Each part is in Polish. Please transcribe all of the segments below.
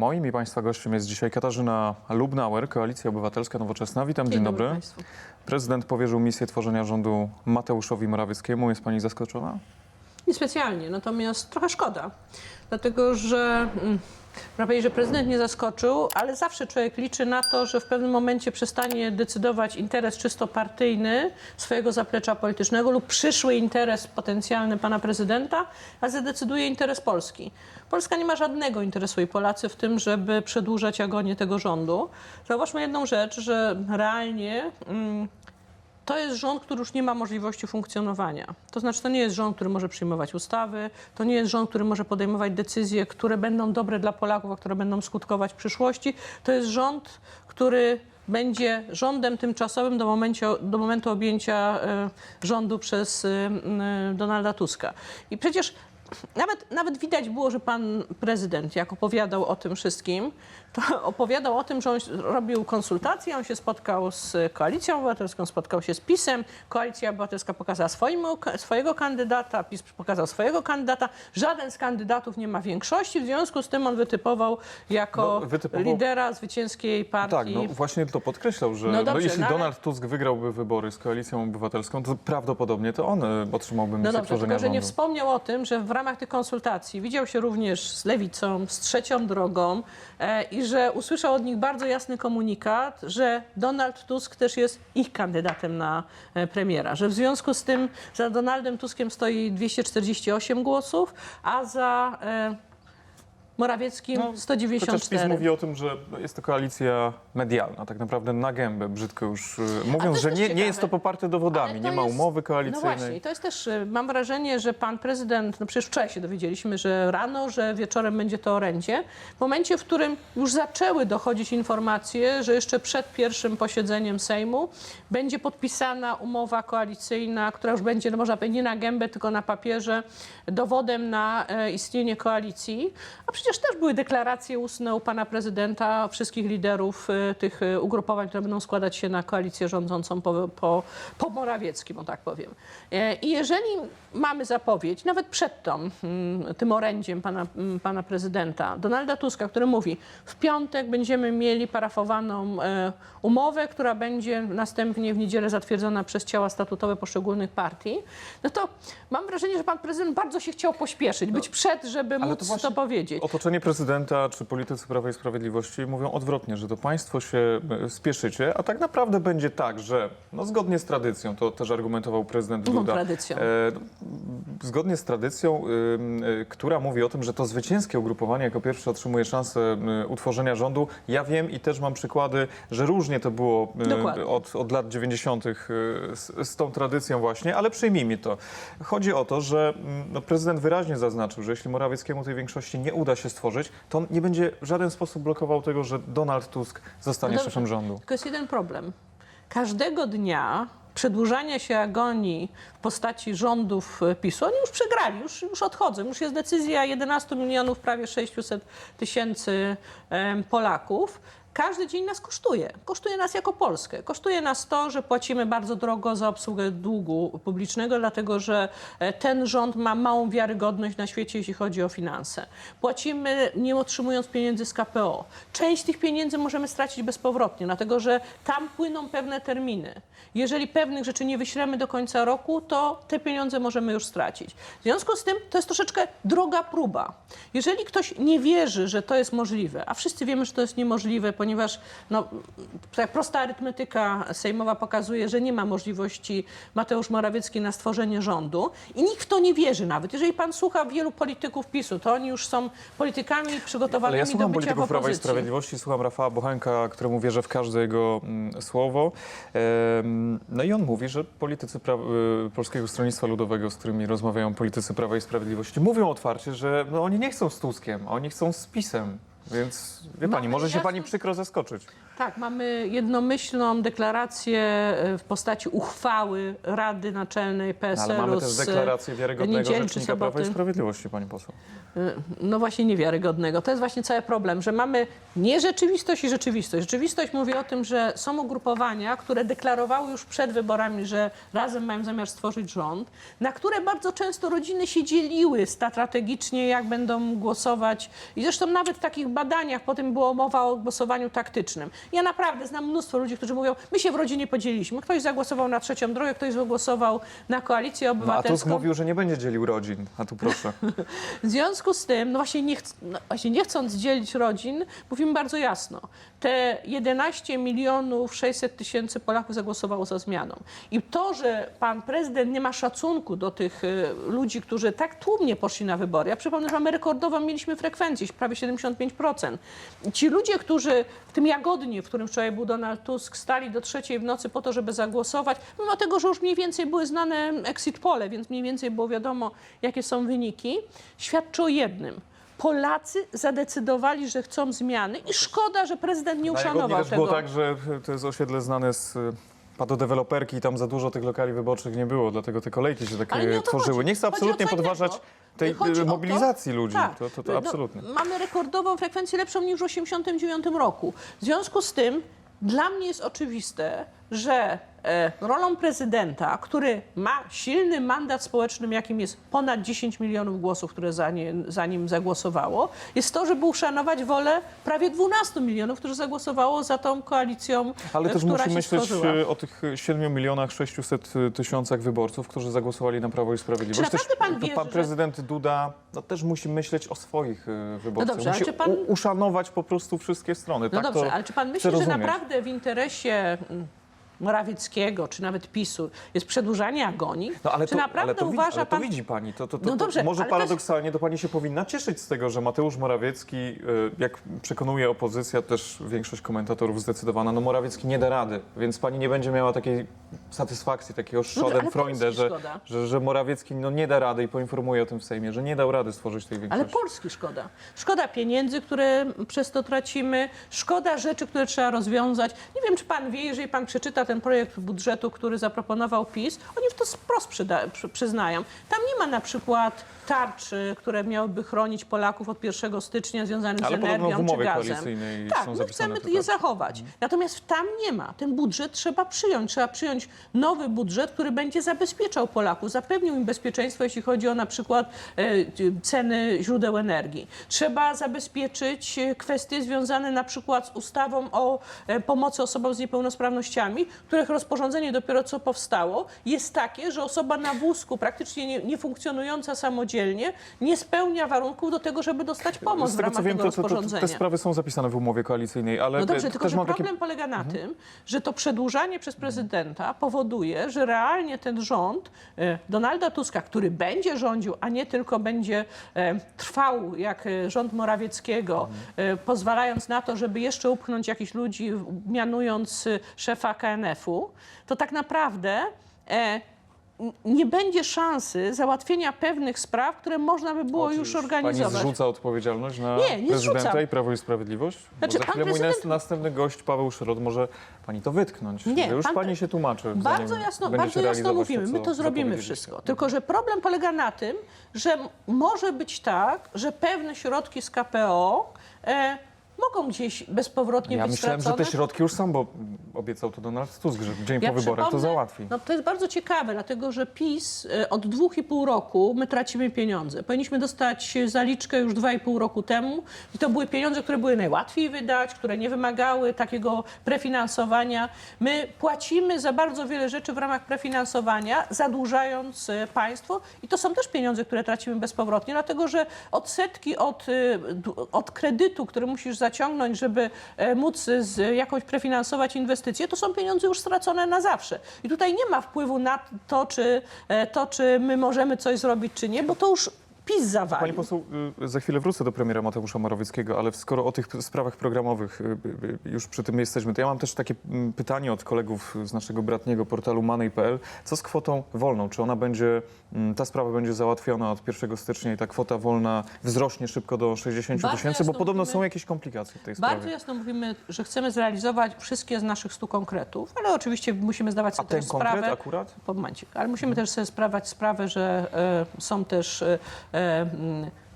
Moim i Państwa gościem jest dzisiaj Katarzyna Lubnauer, Koalicja Obywatelska Nowoczesna. Witam, dzień, dobry. Państwu. Prezydent powierzył misję tworzenia rządu Mateuszowi Morawieckiemu. Jest Pani zaskoczona? Niespecjalnie, natomiast trochę szkoda, dlatego że mm, można powiedzieć, że prezydent nie zaskoczył, ale zawsze człowiek liczy na to, że w pewnym momencie przestanie decydować interes czysto partyjny swojego zaplecza politycznego lub przyszły interes potencjalny pana prezydenta, a zadecyduje interes Polski. Polska nie ma żadnego interesu i Polacy w tym, żeby przedłużać agonię tego rządu. Zauważmy jedną rzecz, że realnie mm, to jest rząd, który już nie ma możliwości funkcjonowania. To znaczy, to nie jest rząd, który może przyjmować ustawy, to nie jest rząd, który może podejmować decyzje, które będą dobre dla Polaków, a które będą skutkować w przyszłości. To jest rząd, który będzie rządem tymczasowym do, momencie, do momentu objęcia e, rządu przez e, e, Donalda Tuska. I przecież nawet, nawet widać było, że pan prezydent, jak opowiadał o tym wszystkim, to opowiadał o tym, że on robił konsultacje, on się spotkał z Koalicją Obywatelską, spotkał się z PiSem, Koalicja Obywatelska pokazała swoim, swojego kandydata, PiS pokazał swojego kandydata. Żaden z kandydatów nie ma większości, w związku z tym on wytypował jako No, wytypował- lidera zwycięskiej partii. Tak, no właśnie to podkreślał, że No no dobrze, jeśli no ale- Donald Tusk wygrałby wybory z Koalicją Obywatelską, to prawdopodobnie to on e, otrzymałby misję No dobrze, tylko że nie rządu. wspomniał o tym, że w ramach tych konsultacji widział się również z Lewicą, z Trzecią Drogą e, i że usłyszał od nich bardzo jasny komunikat, że Donald Tusk też jest ich kandydatem na e, premiera, że w związku z tym za Donaldem Tuskiem stoi 248 głosów, a za e, Morawieckim No, Chociaż PiS 194. mówi o tym, że jest to koalicja medialna, tak naprawdę na gębę, brzydko już e, mówiąc, jest że nie, nie jest to poparte dowodami, nie to ma jest- umowy No koalicyjnej. właśnie, i to jest też, y, mam wrażenie, że pan prezydent, no przecież wczoraj się dowiedzieliśmy, że rano, że wieczorem będzie to orędzie, w momencie, w którym już zaczęły dochodzić informacje, że jeszcze przed pierwszym posiedzeniem Sejmu będzie podpisana umowa koalicyjna, która już będzie, no można powiedzieć, nie na gębę, tylko na papierze, dowodem na e, istnienie koalicji. A przecież też były deklaracje ustne u pana prezydenta, wszystkich liderów e, tych e, ugrupowań, które będą składać się na koalicję rządzącą po, po, po Morawieckim, o tak powiem. E, I jeżeli mamy zapowiedź, nawet przed tą, mm, tym orędziem pana, mm, pana prezydenta, Donalda Tuska, który mówi, w piątek będziemy mieli parafowaną e, umowę, która będzie następnie w niedzielę zatwierdzona przez ciała statutowe poszczególnych partii, no to mam wrażenie, że pan prezydent bardzo się chciał pośpieszyć, być przed, żeby Ale móc to to, powiedzieć. Otoczenie prezydenta czy politycy Prawa i Sprawiedliwości mówią odwrotnie, że to państwo się e, spieszycie, a tak naprawdę będzie tak, że no, zgodnie z tradycją, to też argumentował prezydent Duda. tradycją? E, zgodnie z tradycją, e, która mówi o tym, że to zwycięskie ugrupowanie jako pierwsze otrzymuje szansę e, utworzenia rządu. Ja wiem i też mam przykłady, że różnie to było Dokładnie. od, od lat 90. e, z, z tą tradycją właśnie, ale przyjmijmy to. Chodzi o to, że mm, no, prezydent wyraźnie zaznaczył, że jeśli Morawieckiemu tej większości nie uda się stworzyć, to on nie będzie w żaden sposób blokował tego, że Donald Tusk zostanie No szefem rządu. Tylko jest jeden problem. Każdego dnia przedłużania się agonii w postaci rządów PiSu, oni już przegrali, już, już odchodzą. Już jest decyzja 11 milionów, prawie 600 tysięcy Polaków. Każdy dzień nas kosztuje. Kosztuje nas jako Polskę. Kosztuje nas to, że płacimy bardzo drogo za obsługę długu publicznego, dlatego że e, ten rząd ma małą wiarygodność na świecie, jeśli chodzi o finanse. Płacimy nie otrzymując pieniędzy z KPO. Część tych pieniędzy możemy stracić bezpowrotnie, dlatego że tam płyną pewne terminy. Jeżeli pewnych rzeczy nie wyślemy do końca roku, to te pieniądze możemy już stracić. W związku z tym to jest troszeczkę droga próba. Jeżeli ktoś nie wierzy, że to jest możliwe, a wszyscy wiemy, że to jest niemożliwe, ponieważ no, tak prosta arytmetyka sejmowa pokazuje, że nie ma możliwości Mateusz Morawiecki na stworzenie rządu i nikt w to nie wierzy nawet. Jeżeli pan słucha wielu polityków PiSu, to oni już są politykami przygotowanymi ja do słucham bycia w polityków Prawa i opozycji. Sprawiedliwości, słucham Rafała Bochenka, któremu wierzę w każde jego mm, słowo. No i on mówi, że politycy pra- y, Polskiego Stronnictwa Ludowego, z którymi rozmawiają politycy Prawa i Sprawiedliwości, mówią otwarcie, że no, oni nie chcą z Tuskiem, oni chcą z PiSem. Więc wie pani, Mamy może się jasno- pani przykro zaskoczyć. Tak, mamy jednomyślną deklarację e, w postaci uchwały Rady Naczelnej No, ale PSL-u mamy też z deklarację wiarygodnego niedzieli czy rzecznika Prawa i soboty. Sprawiedliwości, pani poseł. No właśnie niewiarygodnego. To jest właśnie cały problem, że mamy nierzeczywistość i rzeczywistość. Rzeczywistość mówi o tym, że są ugrupowania, które deklarowały już przed wyborami, że razem mają zamiar stworzyć rząd, na które bardzo często rodziny się dzieliły strategicznie, jak będą głosować. I zresztą nawet takich badaniach, potem była mowa o głosowaniu taktycznym. Ja naprawdę znam mnóstwo ludzi, którzy mówią, my się w rodzinie podzieliliśmy. Ktoś zagłosował na trzecią drogę, ktoś zagłosował na koalicję No, a Tusk obywatelską. mówił, że nie będzie dzielił rodzin, a tu proszę. W związku z tym, no właśnie nie, no właśnie nie chcąc dzielić rodzin, mówimy bardzo jasno. Te 11 milionów 600 tysięcy Polaków zagłosowało za zmianą. I to, że pan prezydent nie ma szacunku do tych y, ludzi, którzy tak tłumnie poszli na wybory. Ja przypomnę, że mamy rekordową mieliśmy frekwencję, prawie 75%. Ci ludzie, którzy w tym Jagodnie, w którym wczoraj był Donald Tusk, stali do trzeciej w nocy po to, żeby zagłosować, mimo tego, że już mniej więcej były znane exit pole, więc mniej więcej było wiadomo, jakie są wyniki, świadczy o jednym. Polacy zadecydowali, że chcą zmiany i szkoda, że prezydent nie uszanował też tego. było tak, że to jest osiedle znane z y, padodeweloperki i tam za dużo tych lokali wyborczych nie było, dlatego te kolejki się tak Ale nie o to tworzyły. chodzi. Nie chcę Chodzi o absolutnie co podważać innego. tej Chodzi y, o to- mobilizacji ludzi. tak. To, to, to No, absolutnie. mamy rekordową frekwencję lepszą niż w 1989 roku. W związku z tym dla mnie jest oczywiste, że e, rolą prezydenta, który ma silny mandat społeczny, jakim jest ponad 10 milionów głosów, które za, nie, za nim zagłosowało, jest to, żeby uszanować wolę prawie 12 milionów, którzy zagłosowało za tą koalicją, Ale e, też która musi myśleć stworzyła. y, o tych y, 7 milionach 600 tysiącach wyborców, którzy zagłosowali na Prawo i Sprawiedliwość. Czy naprawdę też, pan to wierzy, pan że- prezydent Duda no, też musi myśleć o swoich wyborcach. dobrze, ale musi pan- uszanować po prostu wszystkie strony. No tak dobrze, ale czy pan myśli, że naprawdę w interesie Morawieckiego, czy nawet PiSu jest przedłużanie agonii? No ale czy to, naprawdę ale to, widzi, uważa ale to pan... widzi pani. To, to, to, No to dobrze, może ale to jest- paradoksalnie to pani się powinna cieszyć z tego, że Mateusz Morawiecki, y, jak przekonuje opozycja, też większość komentatorów zdecydowana, no Morawiecki nie da rady, więc pani nie będzie miała takiej satysfakcji, takiego No ale schadenfreude, Polski że, że, że Morawiecki no, nie da rady i poinformuje o tym w Sejmie, że nie dał rady stworzyć tej Ale większości. Polski szkoda. Szkoda pieniędzy, które przez to tracimy, szkoda rzeczy, które trzeba rozwiązać. Nie wiem, czy pan wie, jeżeli pan przeczyta ten projekt budżetu, który zaproponował PiS, oni w to wprost przyda- przy, przyznają. Tam nie ma na przykład tarczy, które miałyby chronić Polaków od 1 stycznia związanych Ale z energią czy gazem. Tak, my chcemy je zachować. Natomiast tam nie ma. Ten budżet trzeba przyjąć. Trzeba przyjąć nowy budżet, który będzie zabezpieczał Polaków, zapewnił im bezpieczeństwo, jeśli chodzi o na przykład e, ceny źródeł energii. Trzeba zabezpieczyć kwestie związane na przykład z ustawą o e, pomocy osobom z niepełnosprawnościami, których rozporządzenie dopiero co powstało, jest takie, że osoba na wózku, praktycznie nie, nie funkcjonująca samodzielnie, nie spełnia warunków do tego, żeby dostać pomoc z w tego ramach co wiem, tego to, to, to, rozporządzenia. te sprawy są zapisane w umowie koalicyjnej, ale No dobrze, tylko też że mam problem takie... polega na Mhm. tym, że to przedłużanie przez prezydenta powoduje, że realnie ten rząd e, Donalda Tuska, który będzie rządził, a nie tylko będzie e, trwał jak e, rząd Morawieckiego, Mhm. e, pozwalając na to, żeby jeszcze upchnąć jakichś ludzi, mianując e, szefa KNF-u, to tak naprawdę e, nie będzie szansy załatwienia pewnych spraw, które można by było już Pani organizować. zrzuca odpowiedzialność na Nie, nie prezydenta zrzucam. i Prawo i Sprawiedliwość? Znaczy, Bo za chwilę mój prezydent- nas- następny gość, Paweł Szrot, może pani to wytknąć. Nie, już pan- pani się tłumaczy. Bardzo jasno, bardzo jasno mówimy, to, my to zrobimy wszystko. Tylko, że problem polega na tym, że może być tak, że pewne środki z KPO e, mogą gdzieś bezpowrotnie Ja być myślałem, że stracone. te środki już sam, bo obiecał to Donald Tusk, że dzień po wyborach to przypomnę- załatwi. No to jest bardzo ciekawe, dlatego że PiS e, od dwóch i pół roku my tracimy pieniądze. Powinniśmy dostać zaliczkę już dwa i pół roku temu i to były pieniądze, które były najłatwiej wydać, które nie wymagały takiego prefinansowania. My płacimy za bardzo wiele rzeczy w ramach prefinansowania, zadłużając e, państwo i to są też pieniądze, które tracimy bezpowrotnie, dlatego że odsetki od, e, d- od kredytu, który musisz zaciągnąć, żeby e, móc z, jakoś prefinansować inwestycje, to są pieniądze już stracone na zawsze. I tutaj nie ma wpływu na to, czy, e, to, czy my możemy coś zrobić, czy nie, bo to już PiS Pani zawalił. poseł, y, za chwilę wrócę do premiera Mateusza Morawieckiego, ale skoro o tych sprawach programowych y, y, y, już przy tym jesteśmy, to ja mam też takie mm, pytanie od kolegów z naszego bratniego portalu Money.pl. Co z kwotą wolną? Czy ona będzie, mm, ta sprawa będzie załatwiona od 1 stycznia i ta kwota wolna wzrośnie szybko do 60 Bardzo tysięcy? Bo podobno mówimy- są jakieś komplikacje w tej Bardzo sprawie. jasno mówimy, że chcemy zrealizować wszystkie z naszych stu konkretów, ale oczywiście musimy zdawać A sobie ten też konkret sprawę. akurat? Momencik, ale musimy też sobie sprawać sprawę, że e, są też mm,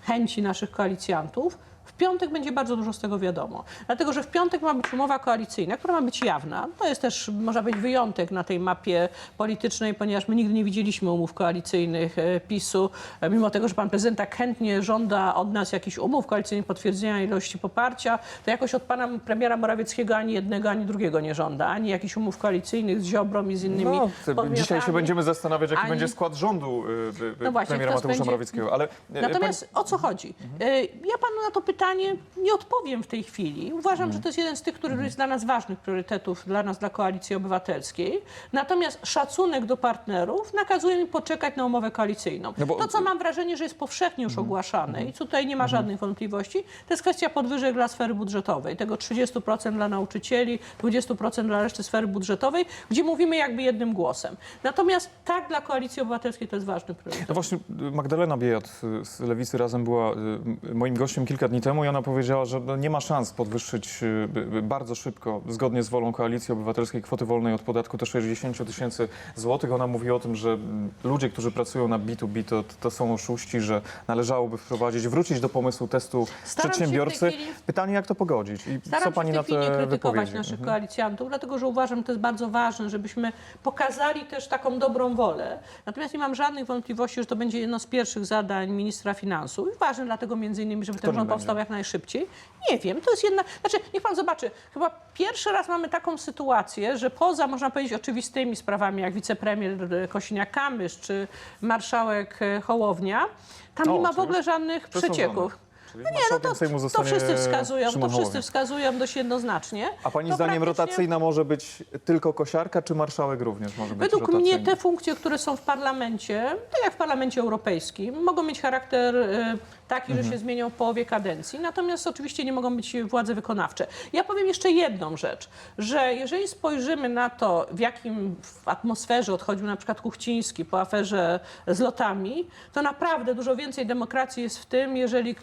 chęci naszych koalicjantów, W piątek będzie bardzo dużo z tego wiadomo. Dlatego, że w piątek ma być umowa koalicyjna, która ma być jawna. To jest też, może być wyjątek na tej mapie politycznej, ponieważ my nigdy nie widzieliśmy umów koalicyjnych e, PiSu, e, mimo tego, że pan prezydent tak chętnie żąda od nas jakichś umów koalicyjnych, potwierdzenia ilości poparcia, to jakoś od pana premiera Morawieckiego ani jednego, ani drugiego nie żąda. Ani jakichś umów koalicyjnych z Ziobrą i z innymi No, dzisiaj się będziemy zastanawiać, jaki ani- będzie skład rządu y, y, No właśnie, premiera Mateusza spędzi- Morawieckiego. Ale y, Natomiast o co chodzi? E, Ja panu na to pytanie nie odpowiem w tej chwili. Uważam, że to jest jeden z tych, który jest dla nas ważnych priorytetów, dla nas, dla Koalicji Obywatelskiej. Natomiast szacunek do partnerów nakazuje mi poczekać na umowę koalicyjną. No bo- To, co mam wrażenie, że jest powszechnie już ogłaszane i tutaj nie ma żadnych wątpliwości, to jest kwestia podwyżek dla sfery budżetowej. Tego 30% dla nauczycieli, 20% dla reszty sfery budżetowej, gdzie mówimy jakby jednym głosem. Natomiast tak dla Koalicji Obywatelskiej to jest ważny priorytet. No właśnie Magdalena Biejat z Lewicy razem była y, moim gościem kilka dni temu i ona powiedziała, że no, nie ma szans podwyższyć y, bardzo szybko, zgodnie z wolą Koalicji Obywatelskiej, kwoty wolnej od podatku do 60 tysięcy złotych. Ona mówi o tym, że mm, ludzie, którzy pracują na B2B, to, to są oszuści, że należałoby wprowadzić, wrócić do pomysłu testu Staram przedsiębiorcy. chwili- Pytanie, jak to pogodzić i Staram co pani na te krytykować wypowiedzi? naszych Mhm. koalicjantów, dlatego że uważam, że to jest bardzo ważne, żebyśmy pokazali też taką dobrą wolę. Natomiast nie mam żadnych wątpliwości, że to będzie jedno z pierwszych zadań ministra finansów. I ważne dlatego między innymi, żeby Kto ten rząd będzie? Powstał jak najszybciej. Nie wiem, to jest jedna... Znaczy, niech pan zobaczy, chyba pierwszy raz mamy taką sytuację, że poza, można powiedzieć, oczywistymi sprawami, jak wicepremier e, Kosiniak-Kamysz czy marszałek e, Hołownia, tam O, nie ma w ogóle żadnych przecieków. Czyli No nie, no to, Sejmu to zostanie wszyscy wskazują, to wszyscy wskazują dość jednoznacznie. A pani To zdaniem praktycznie- rotacyjna może być tylko kosiarka, czy marszałek również może być Według rotacyjny? mnie te funkcje, które są w parlamencie, tak jak w parlamencie europejskim, mogą mieć charakter e, taki, Mhm. że się zmienią w połowie kadencji, natomiast oczywiście nie mogą być władze wykonawcze. Ja powiem jeszcze jedną rzecz, że jeżeli spojrzymy na to, w jakim w atmosferze odchodził na przykład Kuchciński po aferze z lotami, to naprawdę dużo więcej demokracji jest w tym, jeżeli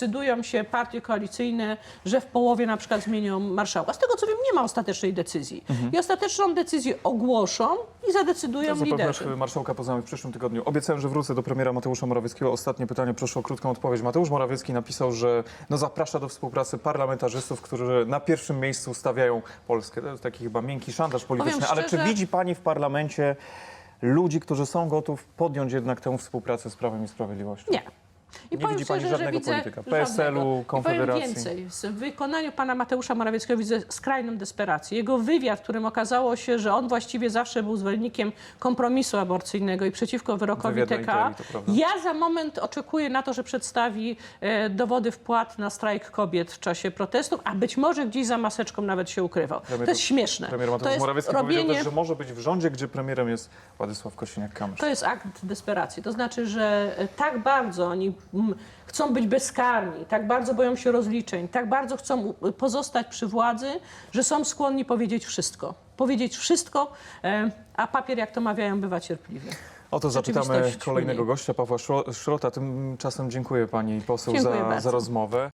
zdecydują się partie koalicyjne, że w połowie na przykład zmienią marszałka. Z tego co wiem, nie ma ostatecznej decyzji. I ostateczną decyzję ogłoszą i zadecydują Mhm. Zapewne liderzy. w marszałka poznamy w przyszłym tygodniu. Obiecałem, że wrócę do premiera Mateusza Morawieckiego. Ostatnie pytanie, proszę o krótką odpowiedź. Mateusz Morawiecki napisał, że no, zaprasza do współpracy parlamentarzystów, którzy na pierwszym miejscu stawiają Polskę. To jest taki chyba miękki szantaż polityczny. Ale czy szczerze- widzi pani w parlamencie ludzi, którzy są gotów podjąć jednak tę współpracę z Prawem i Sprawiedliwością? Nie. I Nie powiem widzi pani szczerze, żadnego widzę polityka? PSL-u, I Konfederacji? powiem więcej. W wykonaniu pana Mateusza Morawieckiego widzę skrajną desperację. Jego wywiad, w którym okazało się, że on właściwie zawsze był zwolennikiem kompromisu aborcyjnego i przeciwko wyrokowi TK. To. Ja za moment oczekuję na to, że przedstawi e, dowody wpłat na strajk kobiet w czasie protestów, a być może gdzieś za maseczką nawet się ukrywał. Premier- to jest śmieszne. Premier to Mateusz jest Morawiecki powiedział robienie... też, że może być w rządzie, gdzie premierem jest Władysław Kosiniak-Kamysz. To jest akt desperacji. To znaczy, że tak bardzo oni chcą być bezkarni, tak bardzo boją się rozliczeń, tak bardzo chcą pozostać przy władzy, że są skłonni powiedzieć wszystko. Powiedzieć wszystko, e, a papier, jak to mawiają, bywa cierpliwy. Oto zapytamy kolejnego gościa, Pawła Szro- Szrota. Tymczasem dziękuję pani poseł Dziękuję za, bardzo. za rozmowę.